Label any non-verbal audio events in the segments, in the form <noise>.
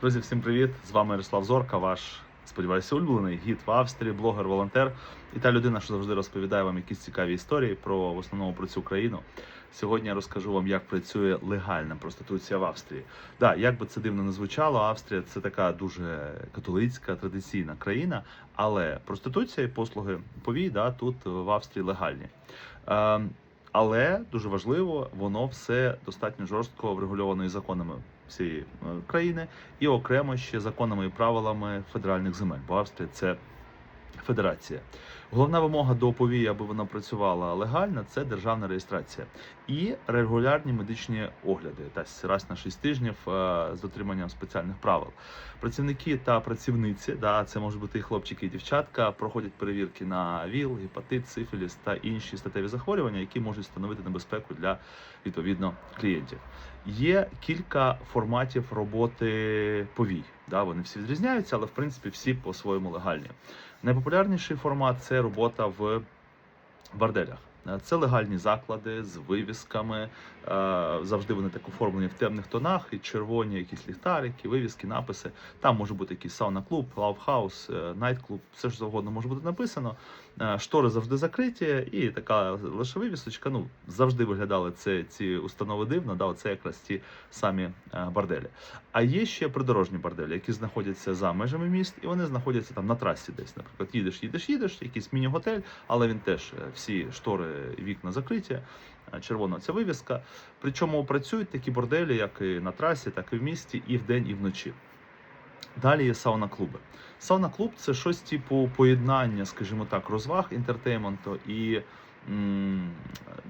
Друзі, всім привіт! З вами Ярослав Зорка, ваш сподіваюся, улюблений гід в Австрії, блогер, волонтер і та людина, що завжди розповідає вам якісь цікаві історії про в основному про цю країну. Сьогодні я розкажу вам, як працює легальна проституція в Австрії. Да, як би це дивно не звучало, Австрія це така дуже католицька традиційна країна, але проституція і послуги повій да, тут в Австрії легальні. Е, але дуже важливо, воно все достатньо жорстко врегульовано і законами всієї е, країни, і окремо ще законами і правилами федеральних земель. Бо Австрія це федерація. Головна вимога до повії, аби вона працювала легально, це державна реєстрація і регулярні медичні огляди, тобто раз на 6 тижнів е, з дотриманням спеціальних правил. Працівники та працівниці, да, це можуть бути і хлопчики, і дівчатка, проходять перевірки на ВІЛ, гепатит, сифіліс та інші статеві захворювання, які можуть становити небезпеку для відповідно клієнтів. Є кілька форматів роботи повій. Да, вони всі відрізняються, але в принципі всі по-своєму легальні. Найпопулярніший формат це робота в борделях. Це легальні заклади з вивісками. Е, Завжди вони так оформлені в темних тонах, і червоні якісь ліхтарики, вивіски, написи. Там може бути якийсь сауна-клуб, лавхаус, найт-клуб, все що завгодно може бути написано. Е, Штори завжди закриті, і така лише вивісочка. Ну завжди виглядали це ці установи дивно. Да, це якраз ті самі е, борделі. А є ще придорожні борделі, які знаходяться за межами міст, і вони знаходяться там на трасі, десь. Наприклад, їдеш, їдеш, їдеш, якийсь міні-готель, але він теж е, всі штори вікна закриті. Е, Червона ця вивіска. Причому працюють такі борделі, як і на трасі, так і в місті, і вдень, і вночі. Далі є сауна-клуби. Сауна-клуб це щось типу поєднання, скажімо так, розваг інтертейменту і м,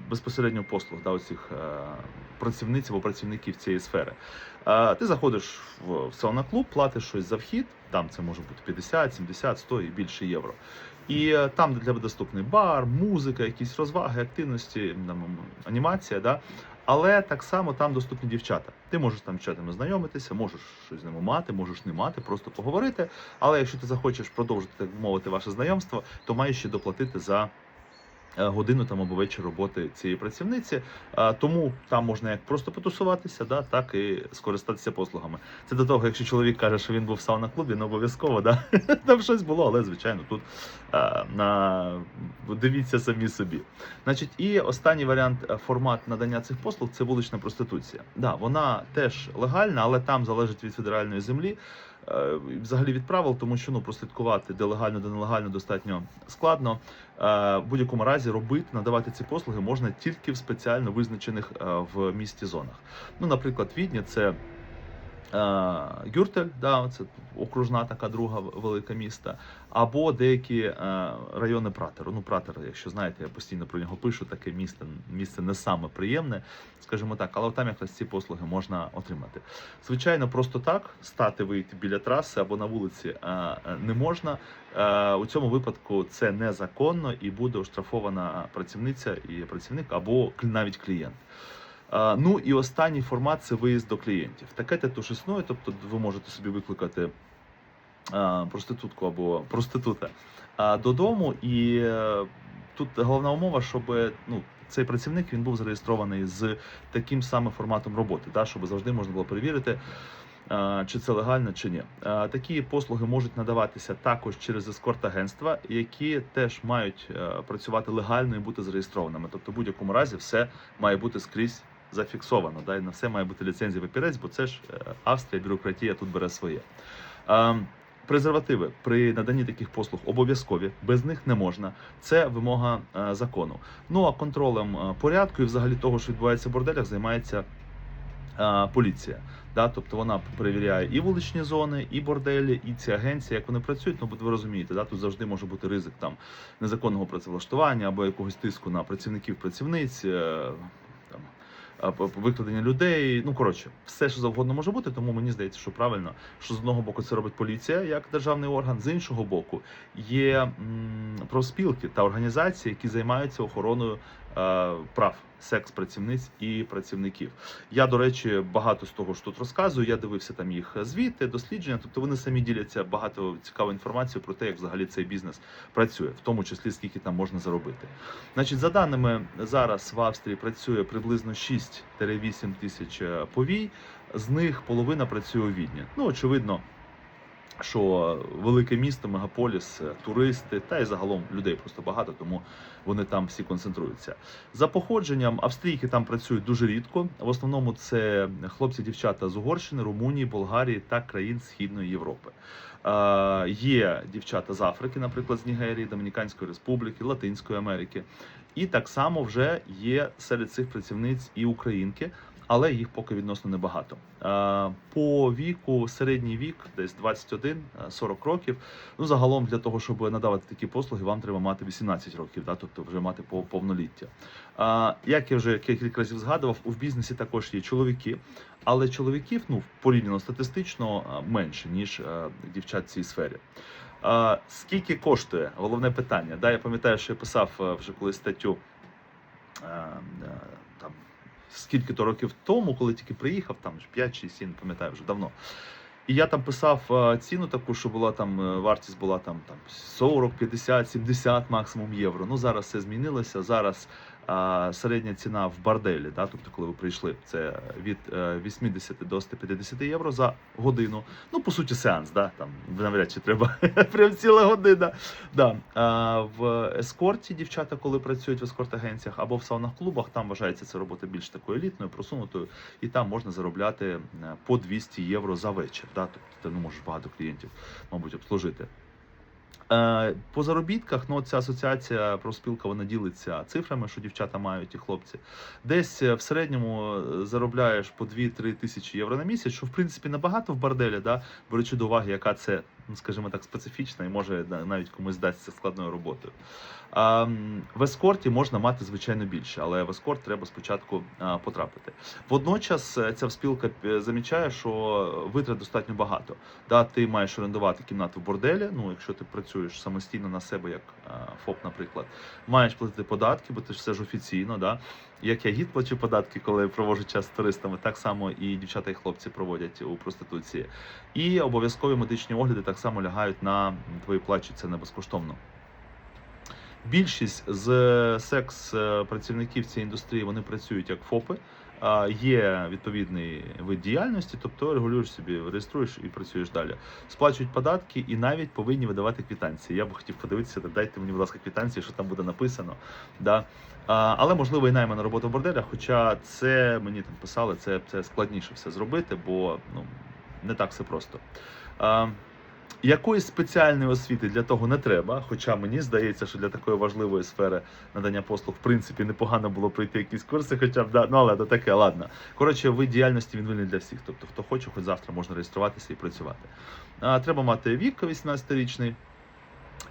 безпосередньо послуг да, оцих е, працівниць або працівників цієї сфери. Е, ти заходиш в, в сауна-клуб, платиш щось за вхід, там це може бути 50, 70, 100 і більше євро. І е, там для тебе доступний бар, музика, якісь розваги, активності, анімація. Да? Але так само там доступні дівчата. Ти можеш там з дівчатами знайомитися, можеш щось з ними мати, можеш не мати, просто поговорити. Але якщо ти захочеш продовжити так мовити ваше знайомство, то маєш ще доплатити за годину там або вечір роботи цієї працівниці. Тому там можна як просто потусуватися, да, так і скористатися послугами. Це до того, якщо чоловік каже, що він був в сауна-клубі, не обов'язково, да? <laughs> там щось було, але звичайно тут на дивіться самі собі. Значить, і останній варіант е, формат надання цих послуг це вулична проституція. Да, вона теж легальна, але там залежить від федеральної землі. Е, Взагалі від правил, тому що ну прослідкувати де легально, де нелегально достатньо складно. Е, В будь-якому разі робити, надавати ці послуги можна тільки в спеціально визначених е, в місті зонах. Ну, наприклад, Відня це Гюртель, да, це окружна така друга велика міста, або деякі е, райони Пратеру. Ну, Пратер, якщо знаєте, я постійно про нього пишу, таке місце, місце не саме приємне, скажімо так, але там якраз ці послуги можна отримати. Звичайно, просто так стати вийти біля траси або на вулиці е, е, не можна. Е, У цьому випадку це незаконно і буде оштрафована працівниця і працівник або навіть клієнт. Ну і останній формат це виїзд до клієнтів. Таке теж існує, тобто ви можете собі викликати проститутку або проститута додому, і е, тут головна умова, щоб ну. Цей працівник він був зареєстрований з таким самим форматом роботи, да, щоб завжди можна було перевірити, чи це легально, чи ні. Такі послуги можуть надаватися також через ескорт-агентства, які теж мають е, працювати легально і бути зареєстрованими. Тобто, в будь-якому разі, все має бути скрізь зафіксовано. Да, і на все має бути ліцензія папірець, бо це ж е, Австрія, бюрократія тут бере своє. Е, Презервативи при наданні таких послуг обов'язкові, без них не можна. Це вимога е, закону. Ну а контролем е, порядку і взагалі того, що відбувається в борделях, займається поліція. Да? Тобто вона перевіряє і вуличні зони, і борделі, і ці агенції, як вони працюють. Ну, ви розумієте, да? тут завжди може бути ризик там незаконного працевлаштування або якогось тиску на працівників, працівниць. Викрадення людей. Ну коротше, все що завгодно може бути. Тому мені здається, що правильно, що з одного боку це робить поліція як державний орган, з іншого боку є м, профспілки та організації, які займаються охороною е, прав секс-працівниць і працівників. Я, до речі, багато з того, що тут розказую. Я дивився там їх звіти, дослідження. Тобто вони самі діляться багато цікавої інформації про те, як взагалі цей бізнес працює, в тому числі скільки там можна заробити. Значить, за даними зараз в Австрії працює приблизно 6-8 тисяч повій. З них половина працює у Відні. Ну, очевидно, що велике місто, мегаполіс, е, туристи та й загалом людей просто багато, тому вони там всі концентруються. За походженням австрійки там працюють дуже рідко. В основному це хлопці, дівчата з Угорщини, Румунії, Болгарії та країн Східної Європи. Е, є дівчата з Африки, наприклад, з Нігерії, Домініканської Республіки, Латинської Америки. І так само вже є серед цих працівниць і українки, але їх поки відносно небагато. Е, По віку, середній вік, десь 21-40 років. Ну, загалом для того, щоб надавати такі послуги, вам треба мати 18 років, да, тобто вже мати пов- повноліття. Е, Як я вже кілька разів згадував, у бізнесі також є чоловіки, але чоловіків ну порівняно статистично е, менше ніж е, дівчат в цій сфері. Е, Скільки коштує? Головне питання. Да, я пам'ятаю, що я писав е, вже колись статтю е, е, там скільки то років тому, коли тільки приїхав, там ж 5 чи 7, не пам'ятаю вже давно. І я там писав е, ціну таку, що була там е, вартість була там, там 40, 50, 70 максимум євро. Ну зараз все змінилося. Зараз середня ціна в борделі, да, тобто, коли ви прийшли, це від е, 80 до 150 євро за годину. Ну, по суті, сеанс, да, там навряд чи треба <laughs> прям ціла година. Да. В ескорті дівчата, коли працюють в ескорт-агенціях або в саунах-клубах, там вважається це робота більш такою елітною, просунутою, і там можна заробляти е, по 200 євро за вечір. Да? Тобто ти не можеш багато клієнтів, мабуть, обслужити. Е, По заробітках, ну ця асоціація профспілка вона ділиться цифрами, що дівчата мають і хлопці. Десь е, в середньому е, заробляєш по 2-3 тисячі євро на місяць, що в принципі набагато в борделі, да? беручи до уваги, яка це, скажімо так, специфічна і може навіть комусь здасться складною роботою. В ескорті можна мати звичайно більше, але в ескорт треба спочатку потрапити. Водночас е, ця спілка е, замічає, що витрат достатньо багато. Да, ти маєш орендувати кімнату в борделі. Ну, якщо ти працюєш самостійно на себе, як ФОП, наприклад, маєш платити податки, бо ти ж все ж офіційно. Да? Як я гід плачу податки, коли проводжу час з туристами, так само і дівчата і хлопці проводять у проституції. І обов'язкові медичні огляди так само лягають на твої плачі, це не безкоштовно. Більшість з секс-працівників цієї індустрії вони працюють як ФОПи. Є відповідний вид діяльності, тобто регулюєш собі, реєструєш і працюєш далі. Сплачують податки і навіть повинні видавати квитанції. Я б хотів подивитися, дайте мені, будь ласка, квитанції, що там буде написано. Да? Але можливо і найма на роботу в борделях, хоча це мені там писали, це, це складніше все зробити, бо ну, не так все просто. Якоїсь спеціальної освіти для того не треба, хоча мені здається, що для такої важливої сфери надання послуг, в принципі, непогано було пройти якісь курси, хоча б да, ну але то таке, ладно. Коротше, вид діяльності він вільний для всіх. Тобто, хто хоче, хоч завтра можна реєструватися і працювати. А, треба мати вік 18-річний.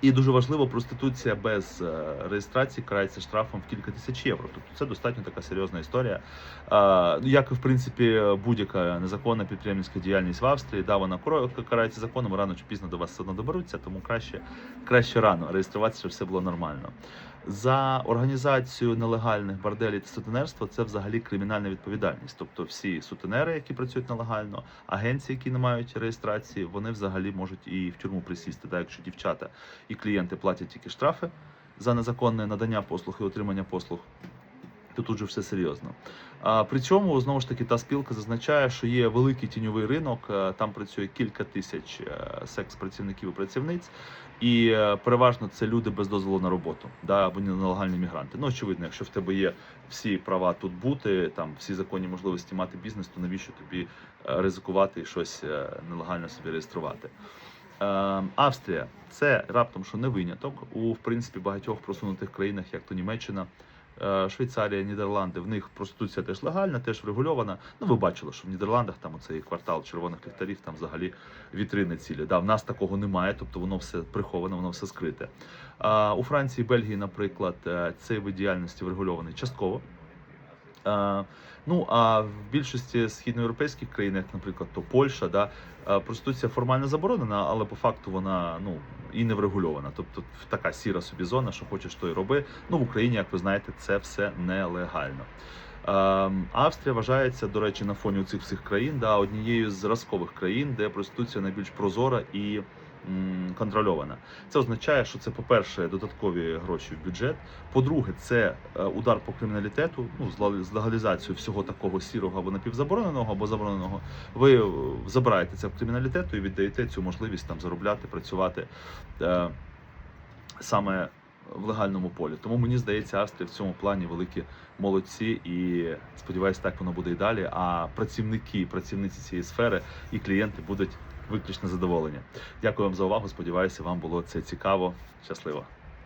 І дуже важливо, проституція без е, реєстрації карається штрафом в кілька тисяч євро. Тобто це достатньо така серйозна історія. Е, ну, Як і в принципі будь-яка незаконна підприємницька діяльність в Австрії, да, вона кро- карається законом, рано чи пізно до вас все одно доберуться, тому краще, краще рано реєструватися, щоб все було нормально. За організацію нелегальних борделів та сутенерства це взагалі кримінальна відповідальність. Тобто всі сутенери, які працюють нелегально, агенції, які не мають реєстрації, вони взагалі можуть і в тюрму присісти, так, якщо дівчата і клієнти платять тільки штрафи за незаконне надання послуг і отримання послуг. То тут же все серйозно. При цьому знову ж таки та спілка зазначає, що є великий тіньовий ринок. е, Там працює кілька тисяч е, секс-працівників і працівниць, і е, переважно це люди без дозволу на роботу, да, або нелегальні мігранти. Ну очевидно, якщо в тебе є всі права тут бути, там всі законні можливості мати бізнес, то навіщо тобі ризикувати і щось нелегально собі реєструвати? Австрія це раптом що не виняток у в принципі багатьох просунутих країнах, як то Німеччина. Е, Швейцарія, Нідерланди, в них проституція теж легальна, теж врегульована. Ну, ви бачили, що в Нідерландах там оцей квартал червоних ліхтарів, там взагалі вітрини цілі. Да, в нас такого немає, тобто воно все приховане, воно все скрите. А, у Франції, Бельгії, наприклад, е, цей вид діяльності врегульований частково. Е, Ну а в більшості східноєвропейських країн, як, наприклад, то Польща, да, проституція формально заборонена, але по факту вона ну і не врегульована. Тобто така сіра собі зона, що хочеш, то й роби. Ну в Україні, як ви знаєте, це все нелегально. Ем, Австрія вважається, до речі, на фоні цих всіх країн, да, однією з зразкових країн, де проституція найбільш прозора і контрольована. Це означає, що це, по-перше, додаткові гроші в бюджет. По-друге, це е, удар по криміналітету, ну з легалізацією всього такого сірого або напівзабороненого, або забороненого. Ви е, забираєте це в криміналітету і віддаєте цю можливість там заробляти, працювати е, саме в легальному полі. Тому мені здається, Австрія в цьому плані великі молодці, і сподіваюся, так воно буде і далі. А працівники, працівниці цієї сфери і клієнти будуть виключно задоволення. Дякую вам за увагу. Сподіваюся, вам було це цікаво. Щасливо.